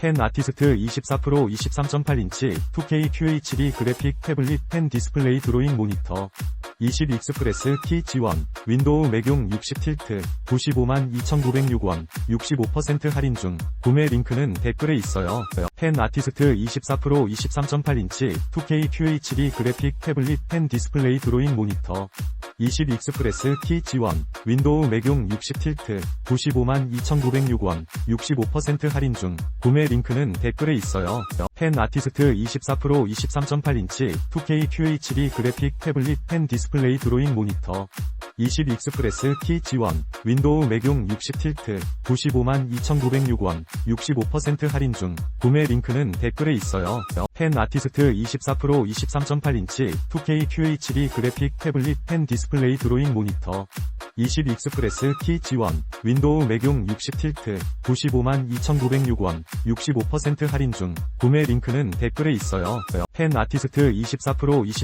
펜 아티스트 24% 23.8인치 2K QHD 그래픽 태블릿 펜 디스플레이 드로잉 모니터 20 익스프레스 TG1 윈도우 매경 60 틸트 95만 2,906원 65% 할인 중 구매 링크는 댓글에 있어요. 펜 아티스트 24% 23.8인치 2K QHD 그래픽 태블릿 펜 디스플레이 드로잉 모니터 20 익스프레스 TG1 윈도우 매경 60 틸트 95만 2,906원 65% 할인 중 구매 링크는 댓글에 있어요. 펜 아티스트 24% 23.8인치 2K QHD 그래픽 태블릿 펜 디스플레이 드로잉 모니터 20 익스프레스 TG1 윈도우 매경 60 틸트 95만 2,906원 65% 할인 중 구매 링크는 댓글에 있어요. 펜 아티스트 24% 23.8인치 2K QHD 그래픽 태블릿 펜 디스플레이 드로잉 모니터 20 익스프레스 TG1 윈도우 매경 60 틸트 95만 2,906원 65% 할인 중 구매 링크는 댓글에 있어요. 펜 아티스트 24% 20